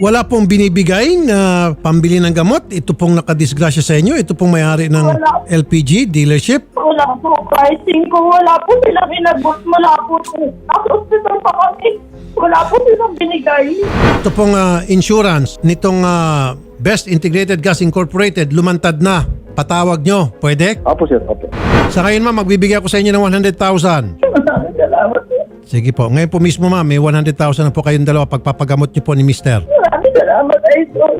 Wala pong binibigay na pambili ng gamot. Ito pong nakadisgrasya sa inyo. Ito pong may-ari ng Wala. LPG dealership. Wala po, pricing ko. Wala po silang inabot. Wala po. Nasa hospital pa kami. Wala po silang binigay. Ito pong ah, insurance nitong ah, Best Integrated Gas Incorporated lumantad na. Patawag nyo. Pwede? Opo, sir. Opo. Sa ngayon ma'am, magbibigay ako sa inyo ng 100,000. Maraming salamat. Sige po. Ngayon po mismo ma'am, may 100,000 na po kayong dalawa pagpapagamot niyo po ni Mister. Salamat, Idol.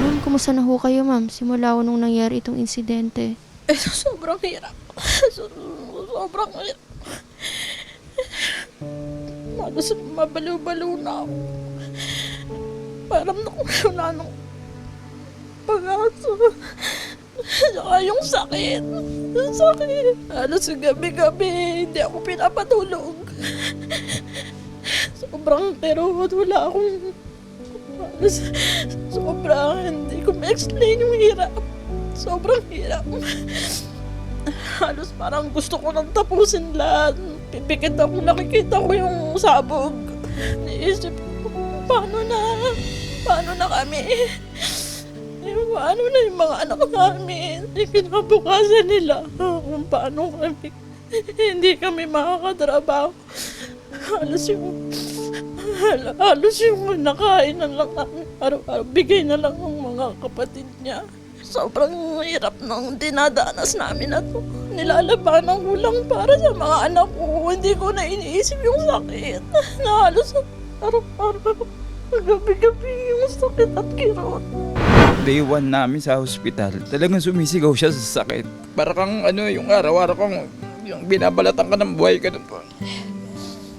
Ma'am, kumusta na ho kayo, ma'am? Simula ho nung nangyari itong insidente. Eh, sobrang hirap. So- sobrang hirap. Halos mabaliw-baliw na ako. Parang wala nang pag-asa. Saka yung sakit. Yung sakit. Halos gabi-gabi, hindi ako pinapatulog. Sobrang kerot. Wala akong... Sobrang hindi ko ma-explain yung hirap. Sobrang hirap. Halos parang gusto ko nang tapusin lahat. Pipikit ako, nakikita ko yung sabog. Naisip ko, paano na? Paano na kami? Paano na yung mga anak namin? Yung kinabukasan nila. Kung paano kami hindi kami makakatrabaho. Halos yung hal- halos yung nakain na lang namin. Araw-araw, bigay na lang ng mga kapatid niya. Sobrang hirap ng dinadanas namin na to. Nilalabanan ko lang para sa mga anak ko. Hindi ko na iniisip yung sakit. Na halos araw-araw, gabi-gabi yung sakit at kirot. day one namin sa hospital, talagang sumisigaw siya sa sakit. Para kang ano, yung araw-araw kang yung binabalatan ka ng buhay ka po.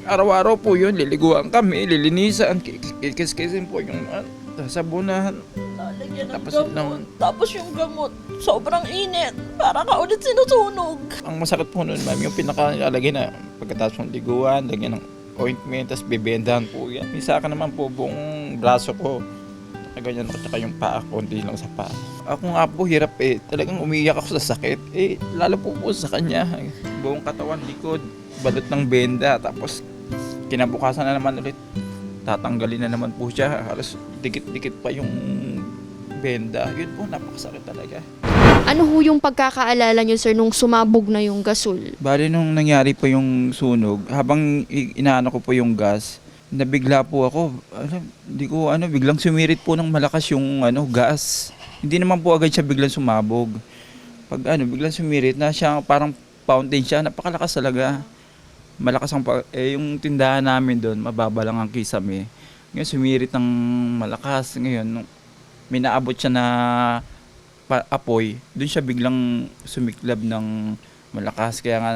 Araw-araw po yun, liliguan kami, lilinisan, kikis-kisin po yung uh, sabunahan. Lalagyan ng Tapos gamot. ng- Tapos yung gamot, sobrang init. Para ka ulit sinusunog. Ang masakit po nun, ma'am, yung pinakalagay na pagkatapos ng liguan, lagyan ng ointment, tapos bibendahan po yan. Yung sa akin naman po, buong braso ko, ganyan ko, tsaka yung paa ko, hindi lang sa paa. Ako nga po, hirap eh. Talagang umiiyak ako sa sakit. Eh, lalo po po sa kanya. Buong katawan, likod, balot ng benda, tapos kinabukasan na naman ulit. Tatanggalin na naman po siya. Halos dikit-dikit pa yung benda. Yun po, napakasakit talaga. Ano ho yung pagkakaalala nyo, sir, nung sumabog na yung gasol? Bali nung nangyari po yung sunog, habang inaano ko po yung gas, nabigla po ako. Alam, hindi ko ano, biglang sumirit po ng malakas yung ano, gas. Hindi naman po agad siya biglang sumabog. Pag ano, biglang sumirit na siya parang fountain siya, napakalakas talaga. Malakas ang eh, yung tindahan namin doon, mababa lang ang kisame. Ngayon sumirit ng malakas. Ngayon, nung may naabot siya na pa- apoy, doon siya biglang sumiklab ng malakas. Kaya nga,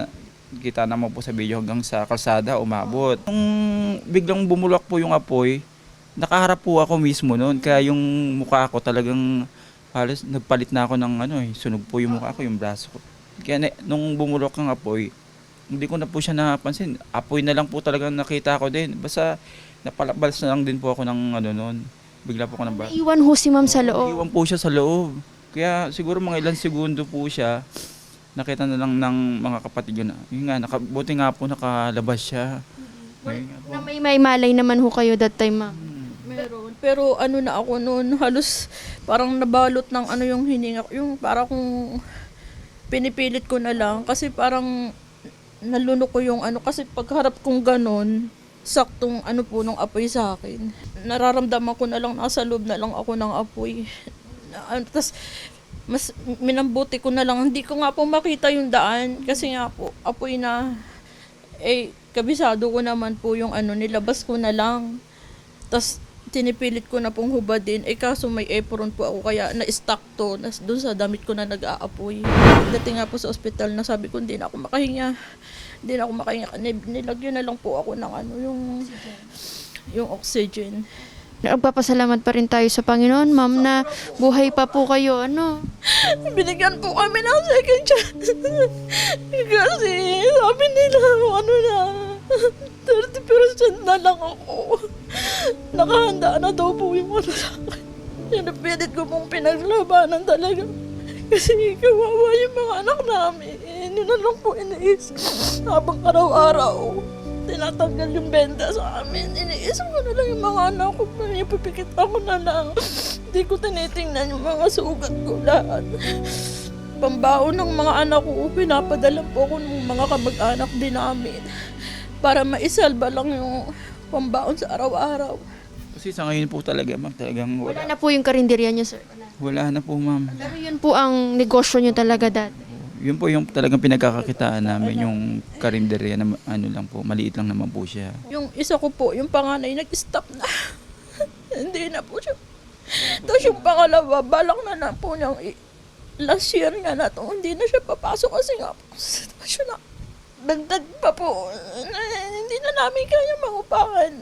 kita naman po sa video hanggang sa kalsada, umabot. Nung biglang bumulak po yung apoy, nakaharap po ako mismo noon. Kaya yung mukha ko talagang halos nagpalit na ako ng ano eh, sunog po yung mukha ko, yung braso ko. Kaya na- nung bumulok ang apoy, hindi ko na po siya napansin. Apoy na lang po talagang nakita ko din. Basta napalabas na lang din po ako ng ano noon. Bigla po ako nang ba- Iwan ho si ma'am sa loob. Iwan po siya sa loob. Kaya siguro mga ilang segundo po siya, nakita na lang ng mga kapatid yun. Yun nga, naka, buti nga po nakalabas siya. Nga po. Na may may malay naman ho kayo that time, ma'am. Meron. Pero ano na ako noon, halos parang nabalot ng ano yung hininga ko. Yung para kung pinipilit ko na lang. Kasi parang nalunok ko yung ano. Kasi pagharap kong ganon, saktong ano po nung apoy sa akin. Nararamdaman ko na lang, nasa loob na lang ako ng apoy. Ano, tas mas minambuti ko na lang. Hindi ko nga po makita yung daan. Kasi nga po, apoy na. Eh, kabisado ko naman po yung ano, nilabas ko na lang. Tapos, tinipilit ko na pong hubadin. Eh, kaso may apron po ako, kaya na-stuck to. Nas, doon sa damit ko na nag-aapoy. Dating nga po sa ospital, nasabi ko, hindi na ako makahinga. Hindi na ako makahinga. Nil- Nilagyan na lang po ako ng ano, yung, yung oxygen. Nagpapasalamat pa rin tayo sa Panginoon, ma'am, na buhay pa po kayo, ano. Binigyan po kami ng second chance. Kasi sabi nila, ano na, 30% na lang ako. Nakahanda na daw po yung ano sa akin. Sinapilit ko pong pinaglabanan talaga. Kasi kawawa yung mga anak namin. Eh, Yun lang po iniisip. Habang araw-araw, tinatanggal yung benda sa amin. Iniisip ko na lang yung mga anak ko. Ipipikit ako na lang. Hindi ko tinitingnan yung mga sugat ko lahat. Pambaon ng mga anak ko, pinapadala po ako ng mga kamag-anak din namin. Para maisalba lang yung pambaon sa araw-araw. Kasi sa ngayon po talaga, ma'am, talagang Wala wala, na po yung karinderya niyo, sir. wala na po, ma'am. Pero yun po ang negosyo niyo talaga dati. Yun po yung talagang pinagkakakitaan namin, yung karinderya na ano lang po, maliit lang naman po siya. Yung isa ko po, yung panganay, nag-stop na. Hindi na po siya. Tapos yung pangalawa, balak na na po niyang last year nga na to, hindi na siya papasok kasi nga po, sitwasyon na. Dagdag pa po, hindi na namin kaya mangupahan.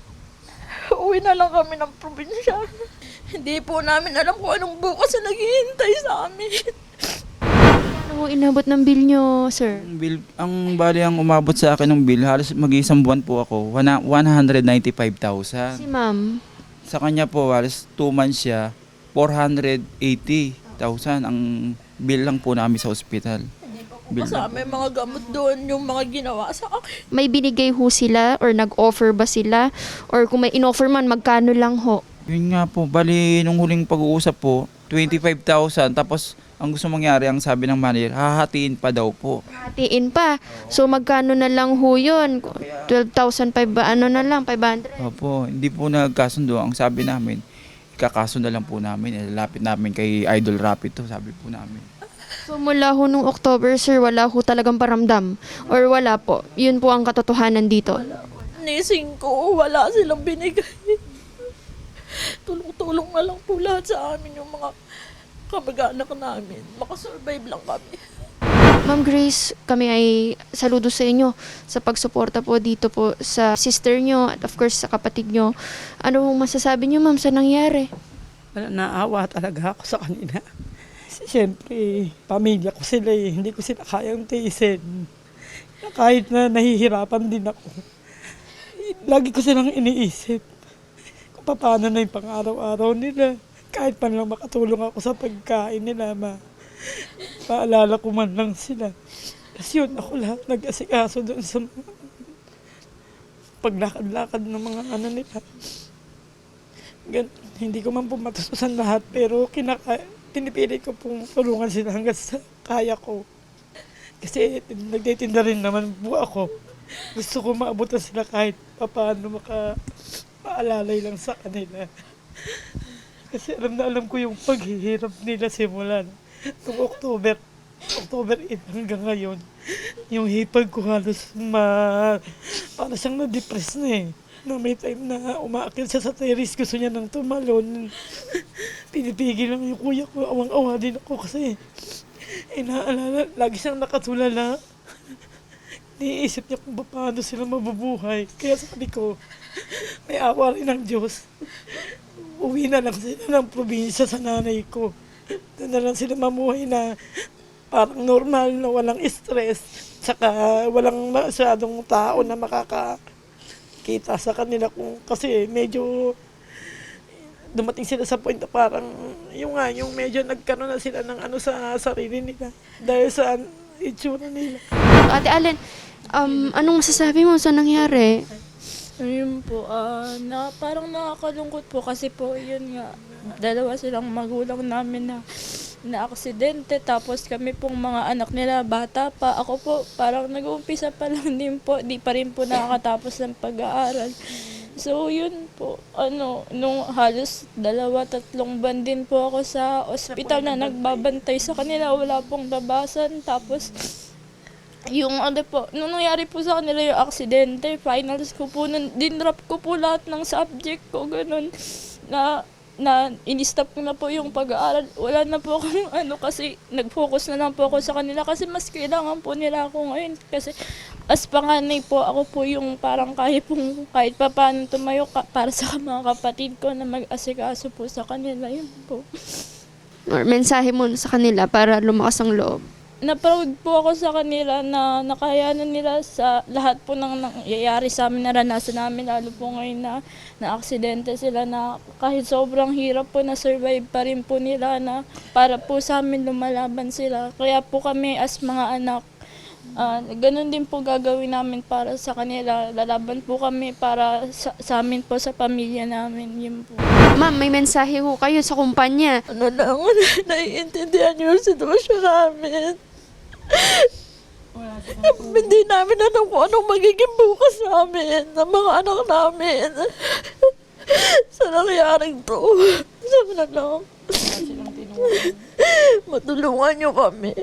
Uwi na lang kami ng probinsya. Hindi po namin alam kung anong bukas na naghihintay sa amin. Po inabot ng bill niyo, sir? Ang bill, ang bali ang umabot sa akin ng bill, halos mag-isang buwan po ako, wana- 195,000. Si ma'am. Sa kanya po, halos 2 months siya, 480,000 ang bill lang po namin sa ospital. Bill lang Kasama yung mga gamot doon, yung mga ginawa sa akin. May binigay ho sila or nag-offer ba sila? Or kung may in-offer man, magkano lang ho? Yun nga po, bali nung huling pag-uusap po, 25,000 tapos ang gusto mangyari, ang sabi ng manager, hahatiin pa daw po. Hatiin pa. So magkano na lang ho yun? 12,000 ba? Ano na lang? 500? Opo, hindi po nagkasundo. Ang sabi namin, ikakaso na lang po namin. Ilalapit namin kay Idol Rapid to, sabi po namin. So mula ho nung October, sir, wala ho talagang paramdam? Or wala po? Yun po ang katotohanan dito. Nising ko, wala silang binigay. Tulong-tulong na lang po lahat sa amin yung mga kamag-anak namin. Makasurvive lang kami. Ma'am Grace, kami ay saludo sa inyo sa pagsuporta po dito po sa sister nyo at of course sa kapatid nyo. Ano pong masasabi nyo ma'am sa nangyari? Wala, naawa talaga ako sa kanila. Siyempre, pamilya ko sila eh. Hindi ko sila kayang tiisin. Kahit na nahihirapan din ako. Lagi ko silang iniisip kung paano na yung pang-araw-araw nila. Kahit pa lang makatulong ako sa pagkain nila, ma maalala ko man lang sila. Kasi yun, ako lahat nag-asikaso doon sa paglakad-lakad ng mga ano nila. Gan, hindi ko man po lahat, pero kinaka, pinipilit ko pong tulungan sila hanggang sa kaya ko. Kasi nagtitinda rin naman po ako. Gusto ko maabutan sila kahit paano maka maalalay lang sa kanila. Kasi alam na alam ko yung paghihirap nila simula noong October. October 8 hanggang ngayon. Yung hipag ko halos ma... Para siyang na-depress na eh. Na may time na umaakit siya sa terrace, gusto niya nang tumalon. Pinipigil lang yung kuya ko. Awang-awa din ako kasi eh, naalala, lagi siyang nakatulala. Niisip niya kung paano sila mabubuhay. Kaya sabi ko, may awa rin ng Diyos. Uwi na lang sila ng probinsya sa nanay ko. Doon na lang sila mamuhay na parang normal na walang stress. Saka walang masyadong tao na makakakita sa kanila kung kasi medyo dumating sila sa point na parang yung nga, yung medyo nagkaroon na sila ng ano sa sarili nila dahil sa itsura nila. Ate Allen, um, anong masasabi mo sa nangyari? Ayun po, ah, na, parang nakakalungkot po kasi po yun nga, dalawa silang magulang namin na na aksidente. Tapos kami pong mga anak nila bata pa. Ako po parang nag-uumpisa pa lang din po. Di pa rin po nakakatapos ng pag-aaral. So yun po ano nung halos dalawa tatlong buwan din po ako sa ospital na nagbabantay sa kanila. Wala pong labasan tapos yung ano po, nung nangyari po sa kanila yung aksidente, finals ko po, nun, dinrop ko po lahat ng subject ko, ganun, na, na in-stop ko na po yung pag-aaral. Wala na po akong ano kasi, nag-focus na lang po ako sa kanila kasi mas kailangan po nila ako ngayon. Kasi as panganay po, ako po yung parang kahit, pong, kahit pa paano tumayo ka, para sa mga kapatid ko na mag-asikaso po sa kanila, yun po. Or mensahe mo sa kanila para lumakas ang loob? Na-proud po ako sa kanila na nakayanan nila sa lahat po ng nangyayari sa amin, naranasan namin, lalo po ngayon na na-aksidente sila na kahit sobrang hirap po na survive pa rin po nila na para po sa amin lumalaban sila. Kaya po kami as mga anak, ah, ganun din po gagawin namin para sa kanila. Lalaban po kami para sa, sa amin po, sa pamilya namin. Yun po. Ma'am, may mensahe ho kayo sa kumpanya. Ano lang, naiintindihan niyo yung sitwasyon namin. Hindi namin alam kung anong magiging bukas namin ng mga anak namin. sa nangyaring to. Sabi na lang. Matulungan niyo kami.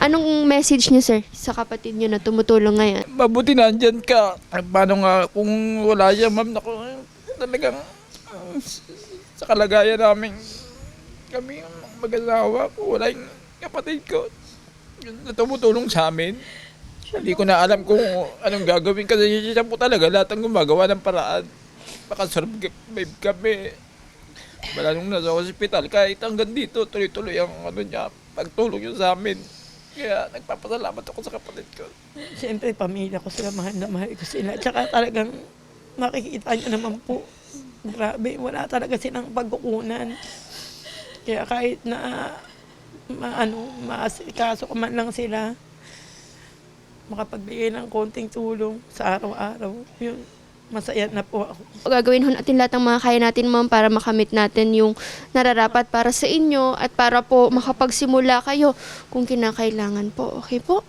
Anong message niyo, sir, sa kapatid niyo na tumutulong ngayon? Mabuti na andyan ka. Eh, Paano nga kung wala siya, ma'am, naku, talagang ah, sa kalagayan namin, kami ang mag-asawa wala yung kapatid ko na tumutulong sa amin. Hindi ko na alam kung anong gagawin kasi siya po talaga lahat ang gumagawa ng paraan. Makasurvive kami. Wala nung nasa hospital, kahit hanggang dito, tuloy-tuloy ang ano niya, pagtulong niya sa amin. Kaya nagpapasalamat ako sa kapatid ko. Siyempre, pamilya ko sila, mahal na mahal ko sila. Tsaka talagang makikita niyo naman po, grabe, wala talaga silang pagkukunan. Kaya kahit na ma, ano, maasikaso ko man lang sila, makapagbigay ng konting tulong sa araw-araw, yun, masaya na po ako. Gagawin ho natin lahat ng mga kaya natin, ma'am, para makamit natin yung nararapat para sa inyo at para po makapagsimula kayo kung kinakailangan po. Okay po?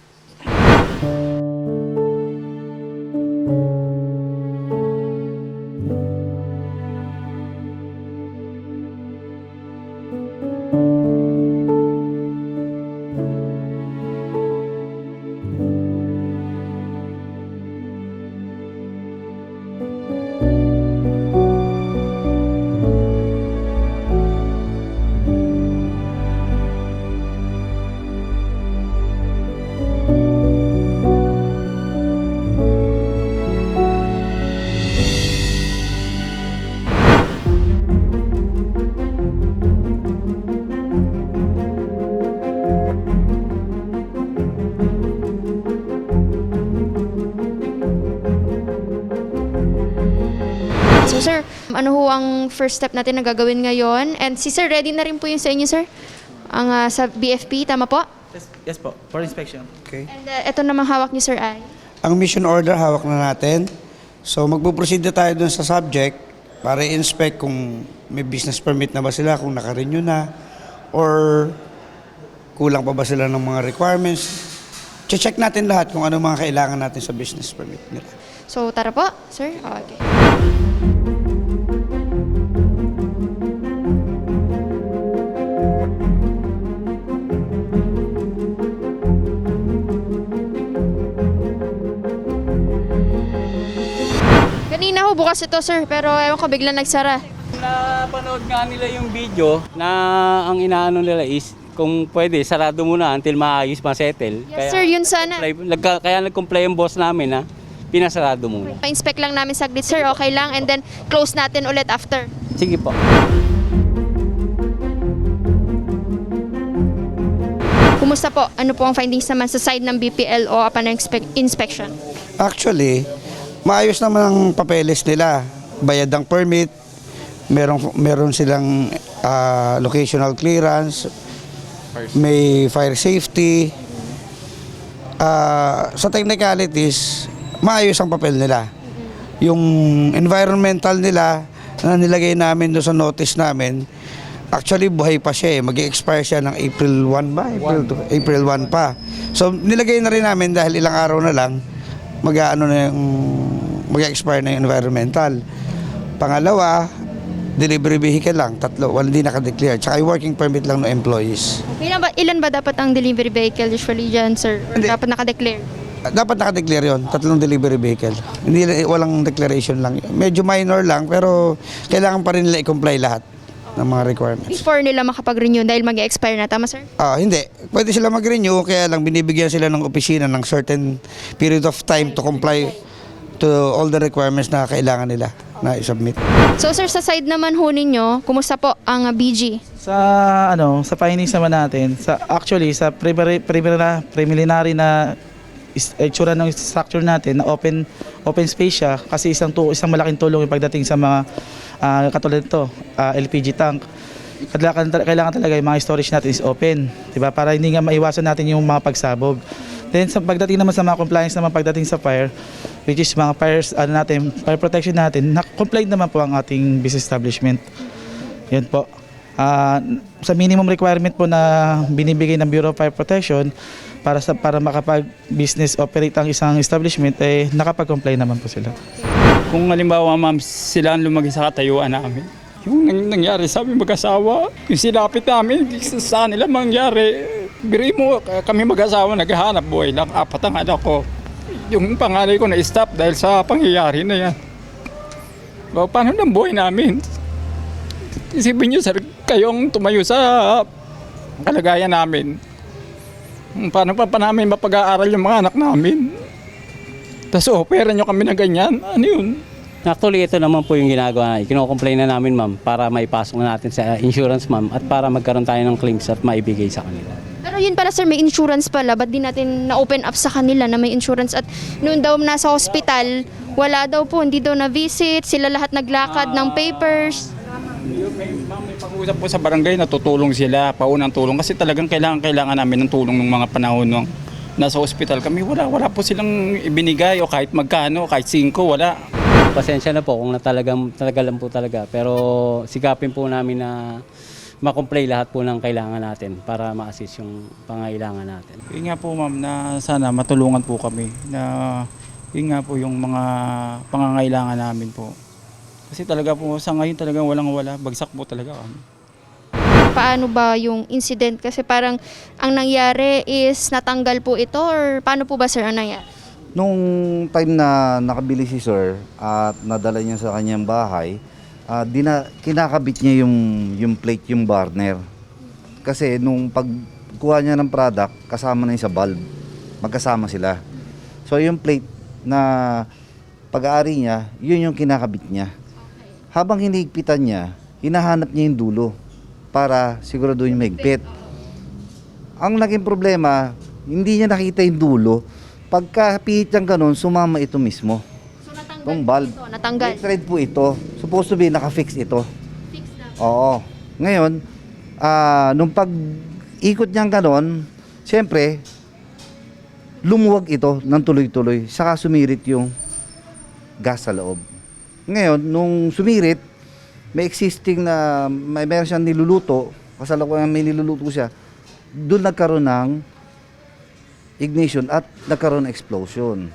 Ano ho ang first step natin na gagawin ngayon? And si sir, ready na rin po yung sa inyo, sir? Ang ah, sa BFP, tama po? Yes, yes po, for inspection. Okay. And uh, ito namang hawak niyo, sir, ay? Ang mission order hawak na natin. So magpo-proceed na tayo dun sa subject para i-inspect kung may business permit na ba sila, kung naka-renew na, or kulang pa ba sila ng mga requirements. Check natin lahat kung ano mga kailangan natin sa business permit nila. So, tara po, sir. Okay. Kanina ho, bukas ito, sir. Pero ewan ko, biglang nagsara. Napanood nga nila yung video na ang inaano nila is kung pwede, sarado muna until maayos ma-settle. Yes, sir. Yun sana. nagka- kaya nag-comply yung boss namin na pinasarado muna. Pa-inspect lang namin saglit, sir. Okay lang. And then, close natin ulit after. Sige po. Kumusta po? Ano po ang findings naman sa side ng BPLO upon inspe- inspection? Actually, maayos naman ang papeles nila. Bayad ng permit, meron, meron silang ah, locational clearance, may fire safety. Ah, sa technicalities, maayos ang papel nila. Yung environmental nila na nilagay namin doon sa notice namin, actually buhay pa siya eh. Mag-expire siya ng April 1 ba? April, 2 April 1 pa. So nilagay na rin namin dahil ilang araw na lang mag-ano na yung mag-expire na yung environmental. Pangalawa, delivery vehicle lang, tatlo, wala hindi naka-declare. Tsaka yung working permit lang ng employees. Ilan ba, ilan ba dapat ang delivery vehicle usually dyan, sir? Or Hindi. dapat naka-declare? Dapat naka-declare yun, tatlong delivery vehicle. Hindi walang declaration lang. Medyo minor lang pero kailangan pa rin nila i-comply lahat ng mga requirements. Before nila makapag-renew dahil mag expire na. Tama, sir? Ah, hindi. Pwede sila mag-renew kaya lang binibigyan sila ng opisina ng certain period of time to comply to all the requirements na kailangan nila na i-submit. So, sir, sa side naman ho ninyo, kumusta po ang ah, BG? Sa ano, sa findings naman natin, sa actually sa preliminary preliminary, preliminary na itsura ng structure natin na open open space siya kasi isang tu, isang malaking tulong yung pagdating sa mga ah, katulad nito, ah, LPG tank. Kailangan, kailangan talaga yung mga storage natin is open, 'di ba? Para hindi nga maiwasan natin yung mga pagsabog. Then sa pagdating naman sa mga compliance naman pagdating sa fire, which is mga fires ano natin, fire protection natin, na compliant naman po ang ating business establishment. Yan po. Ah, sa minimum requirement po na binibigay ng Bureau of Fire Protection para sa para makapag-business operate ang isang establishment eh nakapag-comply naman po sila. Kung halimbawa ma'am, sila ang lumagi sa katayuan namin. Yung nang- nangyari sa aming mag-asawa, yung silapit namin, sa saan nila mangyari. Biri mo, kami mag-asawa naghahanap buhay lang, apat ang anak ko. Yung panganay ko na-stop dahil sa pangyayari na yan. O, paano ng buhay namin? Isipin niyo, sir, kayong tumayo sa kalagayan namin. Paano pa pa namin mapag-aaral yung mga anak namin? Tapos opera nyo kami na ganyan. Ano yun? Actually, ito naman po yung ginagawa na. Kino-complain na namin, ma'am, para maipasok na natin sa insurance, ma'am, at para magkaroon tayo ng claims at maibigay sa kanila. Pero yun pala sir, may insurance pala. Ba't di natin na-open up sa kanila na may insurance? At noon daw nasa hospital, wala daw po, hindi daw na-visit. Sila lahat naglakad ng papers. May, ma'am, may pag-usap po sa barangay, natutulong sila, paunang tulong. Kasi talagang kailangan, kailangan namin ng tulong ng mga panahon nung nasa hospital kami. Wala, wala po silang ibinigay o kahit magkano, kahit singko, wala. Pasensya na po kung na talagang, talaga lang po talaga. Pero sikapin po namin na makomplay lahat po ng kailangan natin para ma-assist yung pangailangan natin. Yun nga po ma'am na sana matulungan po kami na yun nga po yung mga pangangailangan namin po. Kasi talaga po sa ngayon talagang walang wala, bagsak po talaga kami. Paano ba yung incident? Kasi parang ang nangyari is natanggal po ito or paano po ba sir ang nangyari? Nung time na nakabili si sir at nadala niya sa kanyang bahay, ah, dina, kinakabit niya yung, yung plate, yung burner. Kasi nung pagkuha niya ng product, kasama na yun sa bulb. Magkasama sila. So yung plate na pag-aari niya, yun yung kinakabit niya. Habang hinihigpitan niya, hinahanap niya yung dulo para siguraduhin mahigpit. Ang naging problema, hindi niya nakita yung dulo. Pagkapihit niyang ganun, sumama ito mismo. So natanggal Itong bulb. ito, natanggal. May thread po ito. Supposed to be naka-fix ito. Oo. Ngayon, ah nung pag ikot niyang ganon, siyempre, lumuwag ito ng tuloy-tuloy. Saka sumirit yung gas sa loob. Ngayon, nung sumirit, may existing na, may meron siyang niluluto, kasalukuyan may niluluto siya, doon nagkaroon ng ignition at nagkaroon ng explosion.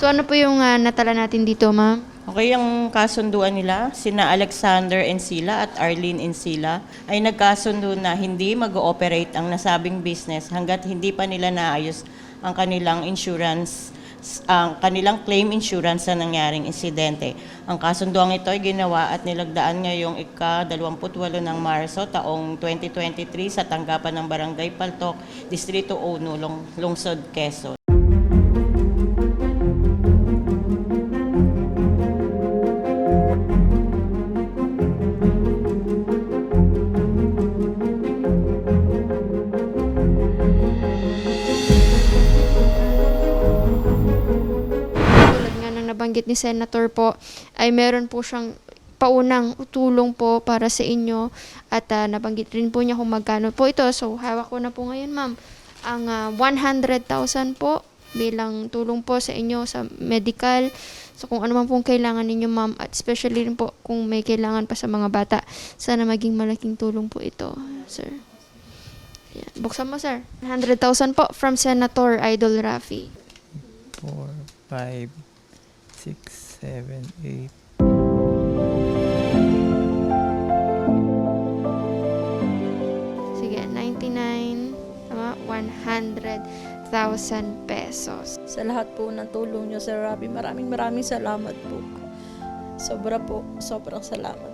So ano po yung ah, natala natin dito ma'am? Okay, ang kasunduan nila, sina Alexander Encila at Arlene Encila, ay nagkasundo na hindi mag-ooperate ang nasabing business hanggat hindi pa nila naayos ang kanilang insurance ang kanilang claim insurance sa nangyaring insidente. Ang kasunduang ito ay ginawa at nilagdaan ngayong ika-28 ng Marso taong 2023 sa tanggapan ng Barangay Paltok, Distrito 1, Long, Lungsod, Quezon. Nabanggit ni Senator po, ay meron po siyang paunang tulong po para sa inyo at ah, nabanggit rin po niya kung magkano po ito. So, hawak ko na po ngayon, ma'am. Ang ah, 100,000 po bilang tulong po sa inyo sa medical. So, kung ano man pong kailangan ninyo, ma'am, at especially rin po kung may kailangan pa sa mga bata, sana maging malaking tulong po ito, sir. Yan. Buksan mo, sir. 100,000 po from Senator Idol Rafi. 4, 5, 6, 7, 8. Sige, 99, tama, 100,000 pesos. Sa lahat po ng tulong niyo, Sir Rabi, maraming maraming salamat po. Sobra po, sobrang salamat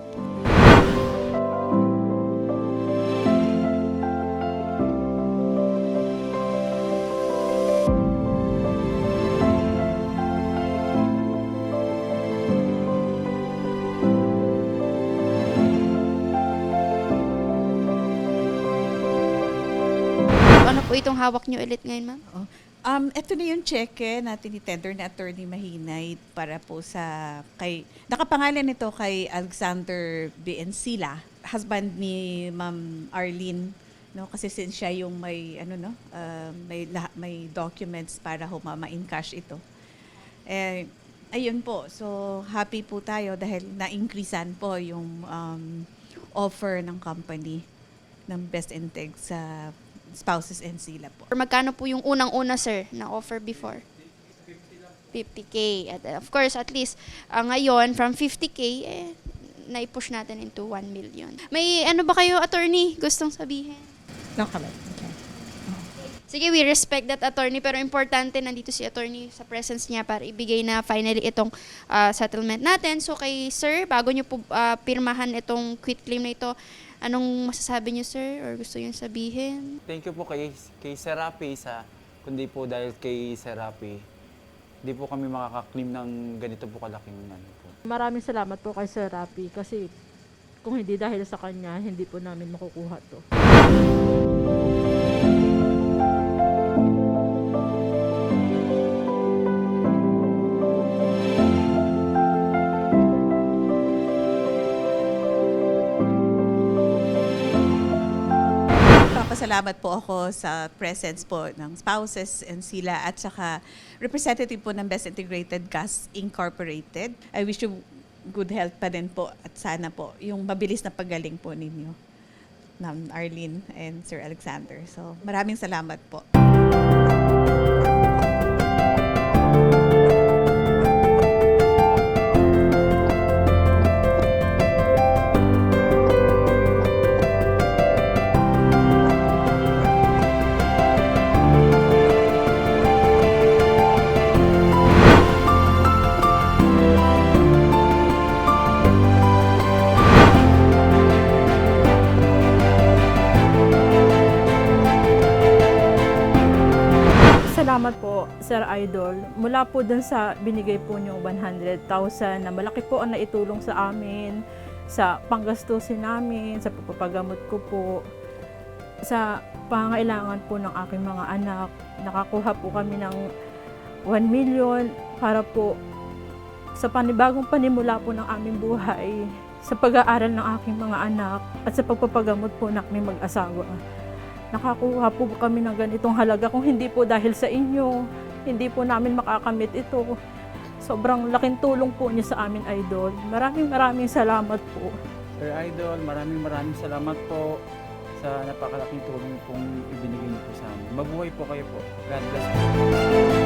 Magkano po itong hawak nyo ulit ngayon, ma'am? Um, ito na yung cheque na tinitender na attorney Mahinay para po sa kay nakapangalan nito kay Alexander B. Encila, husband ni Ma'am Arlene no kasi since siya yung may ano no uh, may may documents para ho ma-in cash ito. Eh ayun po. So happy po tayo dahil na-increasean po yung um, offer ng company ng Best Integ sa spouses and sila po. Magkano po yung unang-una, sir, na offer before? 50K. At uh, of course, at least, uh, ngayon, from 50K, eh, naipush natin into 1 million. May ano ba kayo, attorney, gustong sabihin? No comment. Sige, we respect that attorney, pero importante nandito si attorney sa presence niya para ibigay na finally itong uh, settlement natin. So kay sir, bago niyo po uh, pirmahan itong quit claim na ito, anong masasabi niyo sir or gusto niyo sabihin? Thank you po kay, kay Serapi sa, kundi po dahil kay Serapi, hindi po kami makakaklaim ng ganito po kalaking ano po. Maraming salamat po kay Sir Rapi kasi kung hindi dahil sa kanya, hindi po namin makukuha to. Papasalamat po ako sa presence po ng spouses and sila at saka representative po ng Best Integrated Gas Incorporated. I wish you good health pa din po at sana po yung mabilis na paggaling po ninyo ng Arlene and Sir Alexander. So maraming salamat po. Sir Idol. Mula po dun sa binigay po niyong 100,000 na malaki po ang naitulong sa amin, sa panggastusin namin, sa papagamot ko po, sa pangailangan po ng aking mga anak. Nakakuha po kami ng 1 million para po sa panibagong panimula po ng aming buhay, sa pag-aaral ng aking mga anak, at sa pagpapagamot po ng aming mag-asawa nakakuha po kami ng ganitong halaga. Kung hindi po dahil sa inyo, hindi po namin makakamit ito. Sobrang laking tulong po niyo sa amin, Idol. Maraming maraming salamat po. Sir Idol, maraming maraming salamat po sa napakalaking tulong pong ibinigay niyo po sa amin. Mabuhay po kayo po. God bless po.